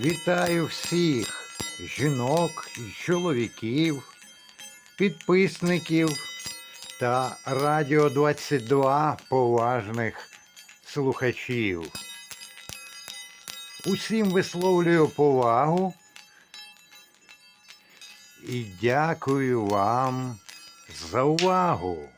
Вітаю всіх жінок чоловіків, підписників та Радіо 22 поважних слухачів. Усім висловлюю повагу і дякую вам за увагу.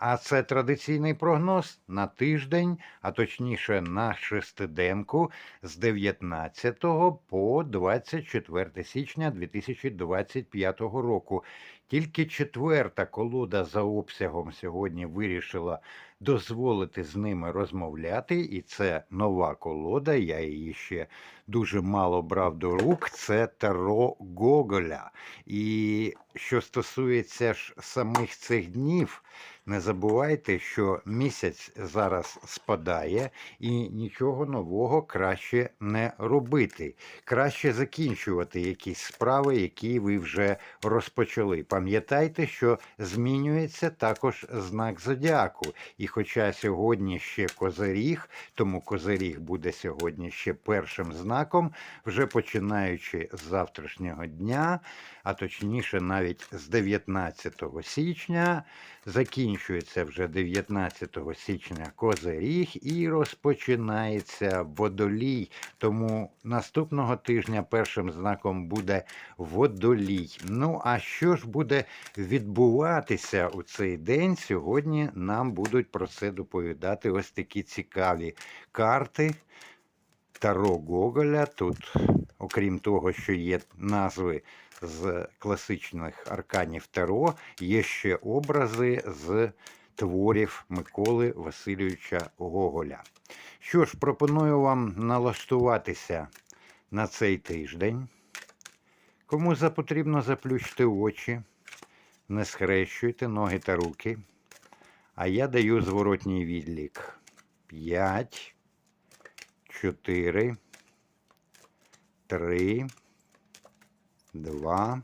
А це традиційний прогноз на тиждень, а точніше на шестиденку з 19 по 24 січня 2025 року. Тільки четверта колода за обсягом сьогодні вирішила дозволити з ними розмовляти, і це нова колода. Я її ще дуже мало брав до рук. Це Таро Гоголя. І що стосується ж самих цих днів, не забувайте, що місяць зараз спадає, і нічого нового краще не робити. Краще закінчувати якісь справи, які ви вже розпочали. Пам'ятайте, що змінюється також знак зодіаку. І хоча сьогодні ще козиріг, тому козиріг буде сьогодні ще першим знаком, вже починаючи з завтрашнього дня, а точніше навіть з 19 січня, закінчується вже 19 січня козиріг і розпочинається водолій. Тому наступного тижня першим знаком буде водолій. Ну а що ж буде відбуватися у цей день? Сьогодні нам будуть про це доповідати ось такі цікаві карти. Таро Гоголя. Тут, окрім того, що є назви з класичних арканів Таро, є ще образи з творів Миколи Васильовича Гоголя. Що ж, пропоную вам налаштуватися на цей тиждень. Кому запотрібно заплющити очі, не схрещуйте ноги та руки. А я даю зворотній відлік. 5, 4, 3, 2,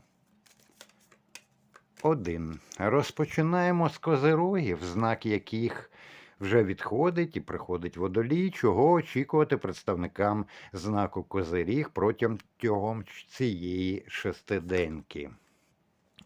1. Розпочинаємо з козирогів, знак яких вже відходить і приходить водолій, чого очікувати представникам знаку Козиріг протягом цієї шестиденки.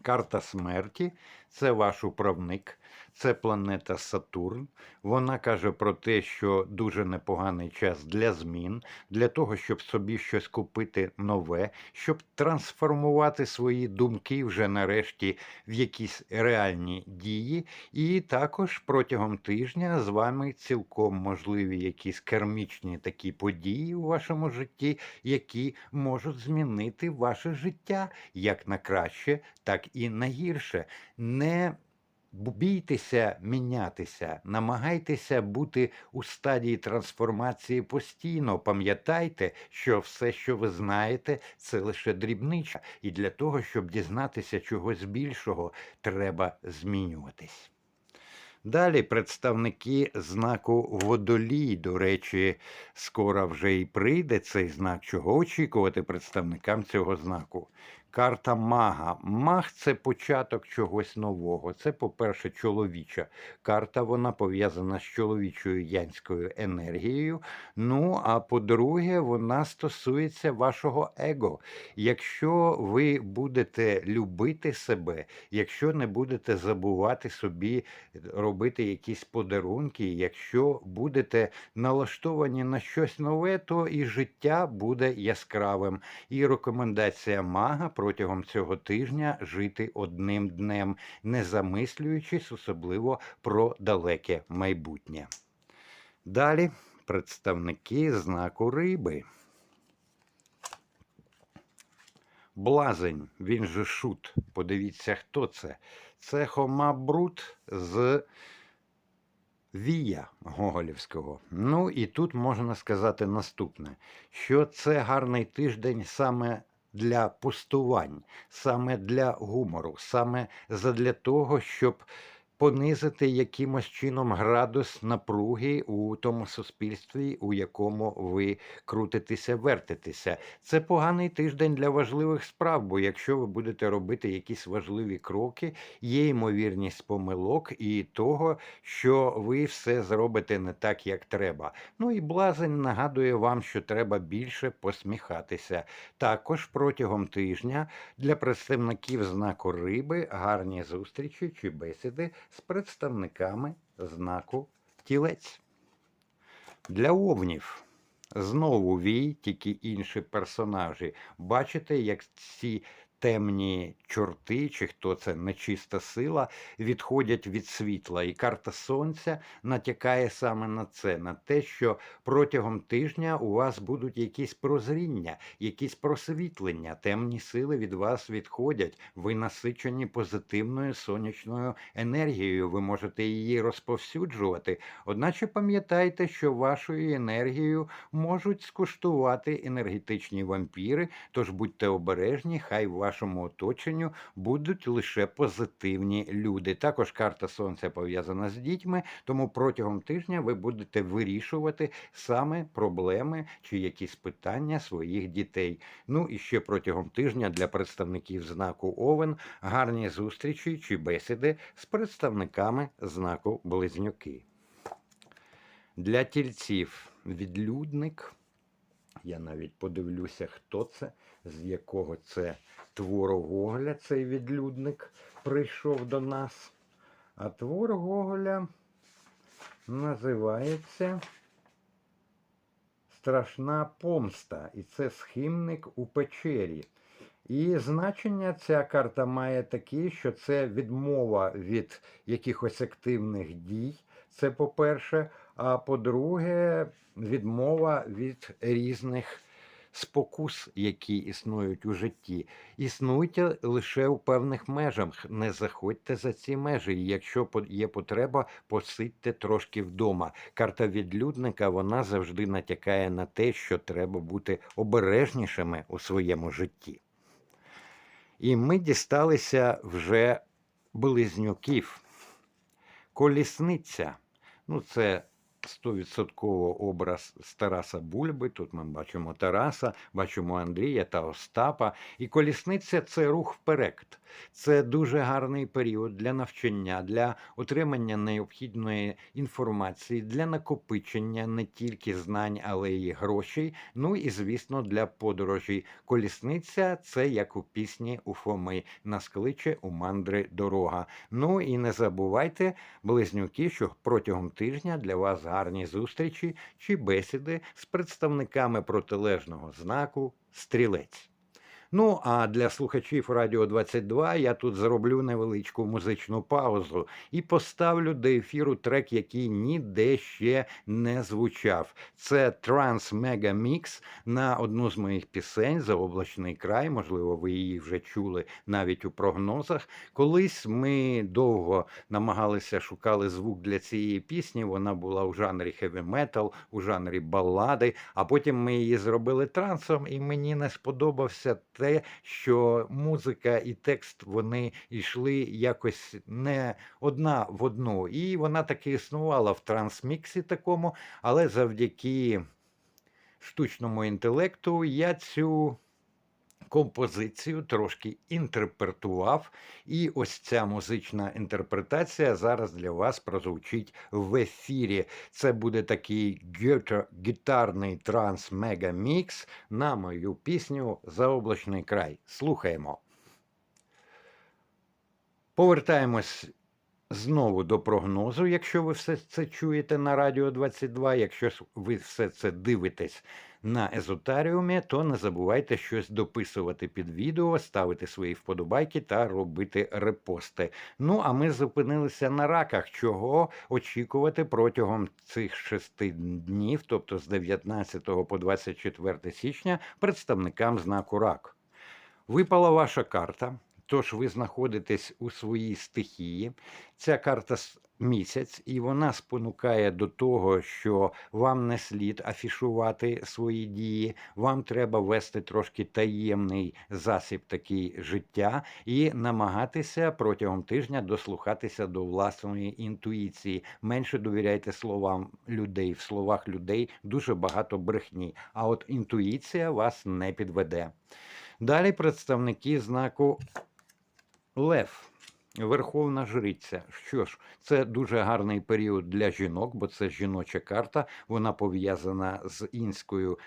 Карта смерті це ваш управник, це планета Сатурн. Вона каже про те, що дуже непоганий час для змін, для того, щоб собі щось купити нове, щоб трансформувати свої думки вже нарешті в якісь реальні дії. І також протягом тижня з вами цілком можливі якісь кармічні такі події у вашому житті, які можуть змінити ваше життя як на краще, так і на гірше. Не бійтеся мінятися, намагайтеся бути у стадії трансформації постійно. Пам'ятайте, що все, що ви знаєте, це лише дрібнича, і для того, щоб дізнатися чогось більшого, треба змінюватись. Далі представники знаку водолій. До речі, скоро вже і прийде цей знак. Чого очікувати представникам цього знаку? Карта мага. Маг це початок чогось нового. Це, по-перше, чоловіча карта. Вона пов'язана з чоловічою янською енергією. Ну, а по-друге, вона стосується вашого его. Якщо ви будете любити себе, якщо не будете забувати собі робити якісь подарунки, якщо будете налаштовані на щось нове, то і життя буде яскравим. І рекомендація мага протягом цього тижня жити одним днем, не замислюючись особливо про далеке майбутнє. Далі представники знаку риби. Блазень, він же шут. Подивіться, хто це. Це Хома Брут з Вія Гоголівського. Ну і тут можна сказати наступне: що це гарний тиждень саме для пустувань, саме для гумору, саме задля того, щоб понизити якимось чином градус напруги у тому суспільстві, у якому ви крутитеся, вертитеся. Це поганий тиждень для важливих справ, бо якщо ви будете робити якісь важливі кроки, є ймовірність помилок і того, що ви все зробите не так, як треба. Ну і блазень нагадує вам, що треба більше посміхатися. Також протягом тижня для представників знаку риби гарні зустрічі чи бесіди з представниками знаку тілець. Для овнів знову вій, тільки інші персонажі. Бачите, як ці темні чорти, чи хто це нечиста сила, відходять від світла. І карта сонця натякає саме на це, на те, що протягом тижня у вас будуть якісь прозріння, якісь просвітлення, темні сили від вас відходять. Ви насичені позитивною сонячною енергією. Ви можете її розповсюджувати. Одначе пам'ятайте, що вашою енергією можуть скуштувати енергетичні вампіри, тож будьте обережні, хай в вашому оточенню будуть лише позитивні люди. Також карта сонця пов'язана з дітьми, тому протягом тижня ви будете вирішувати саме проблеми чи якісь питання своїх дітей. Ну і ще протягом тижня для представників знаку Овен гарні зустрічі чи бесіди з представниками знаку Близнюки. Для тільців відлюдник. Я навіть подивлюся, хто це, з якого це твору цей відлюдник прийшов до нас. А твор Гоголя називається Страшна помста. І це схимник у печері. І значення ця карта має таке, що це відмова від якихось активних дій. Це по-перше. А по-друге, відмова від різних спокус, які існують у житті. Існуйте лише у певних межах. Не заходьте за ці межі. Якщо є потреба, посидьте трошки вдома. Карта відлюдника вона завжди натякає на те, що треба бути обережнішими у своєму житті. І ми дісталися вже близнюків. Колісниця. Ну, це стовідсотково образ з Тараса Бульби. Тут ми бачимо Тараса, бачимо Андрія та Остапа. І колісниця це рух вперед. Це дуже гарний період для навчання, для отримання необхідної інформації, для накопичення не тільки знань, але й грошей. Ну і звісно, для подорожей. Колісниця це як у пісні у Фоми. Нас кличе у мандри дорога. Ну і не забувайте, близнюки, що протягом тижня для вас гарні зустрічі чи бесіди з представниками протилежного знаку стрілець. Ну, а для слухачів Радіо 22 я тут зроблю невеличку музичну паузу і поставлю до ефіру трек, який ніде ще не звучав. Це Транс Мега Мікс на одну з моїх пісень Заоблачний край. Можливо, ви її вже чули навіть у прогнозах. Колись ми довго намагалися шукали звук для цієї пісні. Вона була у жанрі хеві метал, у жанрі балади. А потім ми її зробили трансом, і мені не сподобався те, що музика і текст вони йшли якось не одна в одну. І вона таки існувала в трансміксі такому, але завдяки штучному інтелекту я цю композицію трошки інтерпретував. І ось ця музична інтерпретація зараз для вас прозвучить в ефірі. Це буде такий гітарний транс-мега-мікс на мою пісню Заоблачний край. Слухаємо. Повертаємось знову до прогнозу, якщо ви все це чуєте на Радіо 22. Якщо ви все це дивитесь на езотаріумі, то не забувайте щось дописувати під відео, ставити свої вподобайки та робити репости. Ну а ми зупинилися на раках, чого очікувати протягом цих шести днів, тобто з 19 по 24 січня, представникам знаку рак. Випала ваша карта. Тож ви знаходитесь у своїй стихії. Ця карта місяць, і вона спонукає до того, що вам не слід афішувати свої дії, вам треба вести трошки таємний засіб такий життя і намагатися протягом тижня дослухатися до власної інтуїції. Менше довіряйте словам людей. В словах людей дуже багато брехні. А от інтуїція вас не підведе. Далі представники знаку Лев. Верховна жриця. Що ж, це дуже гарний період для жінок, бо це жіноча карта. Вона пов'язана з інською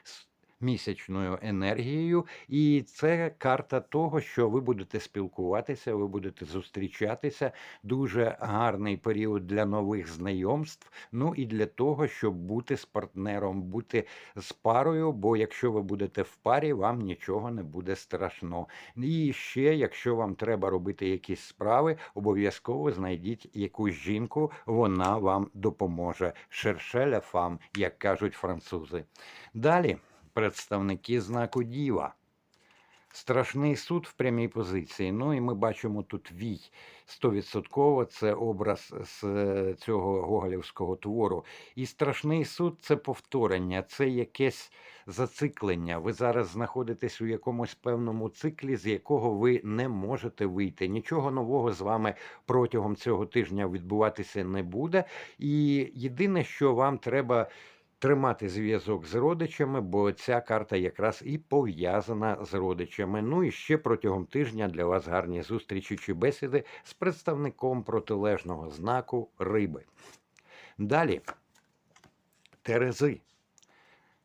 місячною енергією, і це карта того, що ви будете спілкуватися, ви будете зустрічатися. Дуже гарний період для нових знайомств. Ну і для того, щоб бути з партнером, бути з парою. Бо якщо ви будете в парі, вам нічого не буде страшно. І ще, якщо вам треба робити якісь справи, обов'язково знайдіть якусь жінку, вона вам допоможе. Шершеля фам, як кажуть французи. Далі представники знаку Діва. Страшний суд в прямій позиції. Ну і ми бачимо тут вій. Стовідсотково це образ з е, цього гоголівського твору. І страшний суд це повторення, це якесь зациклення. Ви зараз знаходитесь у якомусь певному циклі, з якого ви не можете вийти. Нічого нового з вами протягом цього тижня відбуватися не буде. І єдине, що вам треба. Тримати зв'язок з родичами, бо ця карта якраз і пов'язана з родичами. Ну і ще протягом тижня для вас гарні зустрічі чи бесіди з представником протилежного знаку риби. Далі Терези.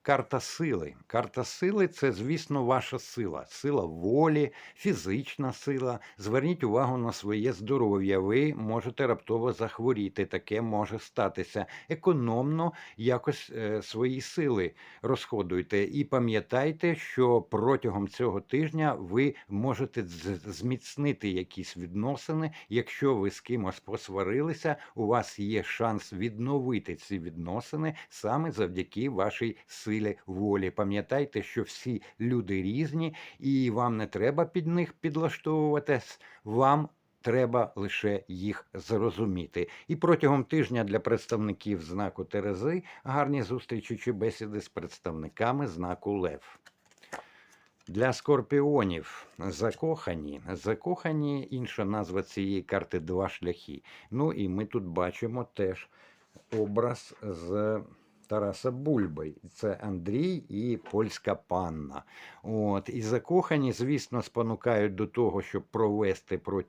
Карта сили. Карта сили це, звісно, ваша сила. Сила волі, фізична сила. Зверніть увагу на своє здоров'я. Ви можете раптово захворіти. Таке може статися. Економно якось е, свої сили розходуйте. І пам'ятайте, що протягом цього тижня ви можете зміцнити якісь відносини. Якщо ви з кимось посварилися, у вас є шанс відновити ці відносини саме завдяки вашій силі волі. Пам'ятайте, що всі люди різні, і вам не треба під них підлаштовуватись. Вам Треба лише їх зрозуміти. І протягом тижня для представників знаку Терези гарні зустрічі чи бесіди з представниками знаку Лев. Для скорпіонів закохані. Закохані інша назва цієї карти два шляхи. Ну і ми тут бачимо теж образ з Тараса Бульби. Це Андрій і польська панна. От. І закохані, звісно, спонукають до того, щоб провести про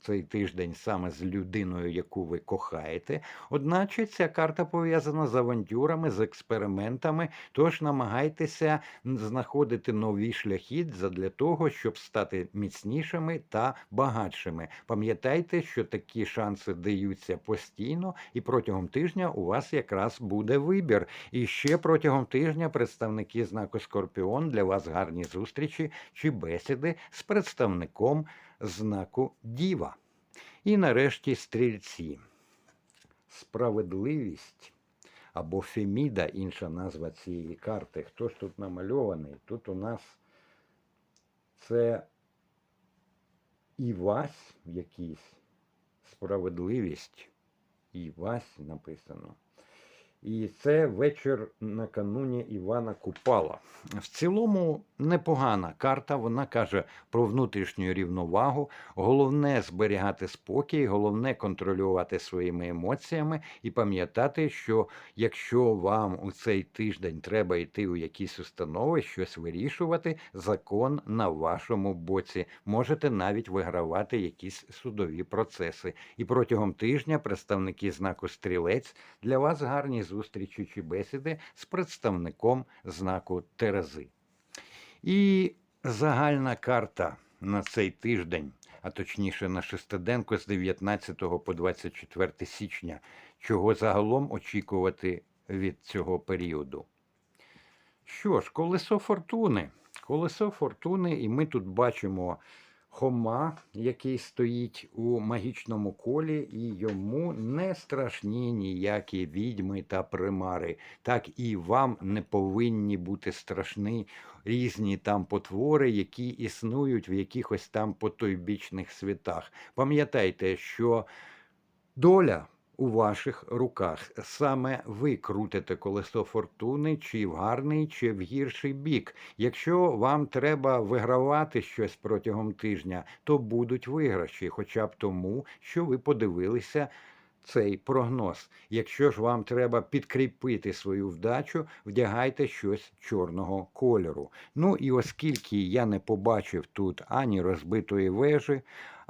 цей тиждень саме з людиною, яку ви кохаєте. Одначе ця карта пов'язана з авантюрами, з експериментами. Тож намагайтеся знаходити нові шляхи для того, щоб стати міцнішими та багатшими. Пам'ятайте, що такі шанси даються постійно, і протягом тижня у вас якраз буде вибір. І ще протягом тижня представники знаку Скорпіон для вас гарні зустрічі чи бесіди з представником знаку Діва. І нарешті стрільці. Справедливість або Феміда, інша назва цієї карти. Хто ж тут намальований? Тут у нас це Івась якийсь, справедливість. Івась написано. І це вечір накануні Івана Купала. В цілому непогана карта. Вона каже про внутрішню рівновагу. Головне зберігати спокій, головне контролювати своїми емоціями і пам'ятати, що якщо вам у цей тиждень треба йти у якісь установи, щось вирішувати, закон на вашому боці. Можете навіть вигравати якісь судові процеси. І протягом тижня представники знаку стрілець для вас гарні зустрічі чи бесіди з представником знаку Терези. І загальна карта на цей тиждень, а точніше на шестиденку з 19 по 24 січня, чого загалом очікувати від цього періоду. Що ж, колесо фортуни. Колесо фортуни, і ми тут бачимо Хома, який стоїть у магічному колі, і йому не страшні ніякі відьми та примари. Так і вам не повинні бути страшні різні там потвори, які існують в якихось там потойбічних світах. Пам'ятайте, що доля у ваших руках. Саме ви крутите колесо фортуни, чи в гарний, чи в гірший бік. Якщо вам треба вигравати щось протягом тижня, то будуть виграші, хоча б тому, що ви подивилися. Цей прогноз. Якщо ж вам треба підкріпити свою вдачу, вдягайте щось чорного кольору. Ну і оскільки я не побачив тут ані розбитої вежі,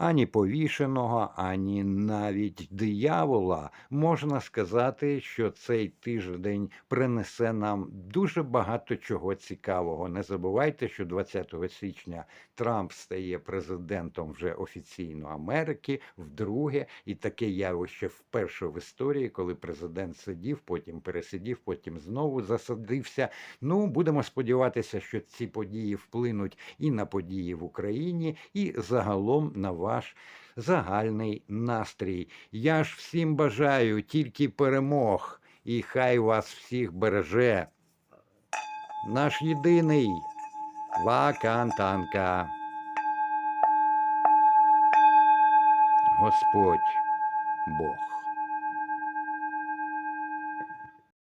ані повішеного, ані навіть диявола, можна сказати, що цей тиждень принесе нам дуже багато чого цікавого. Не забувайте, що 20 січня Трамп стає президентом вже офіційно Америки, вдруге, і таке явище вперше в історії, коли президент сидів, потім пересидів, потім знову засадився. Ну, будемо сподіватися, що ці події вплинуть і на події в Україні, і загалом на ваш загальний настрій. Я ж всім бажаю тільки перемог, і хай вас всіх береже. Наш єдиний Вакантанка. Господь Бог.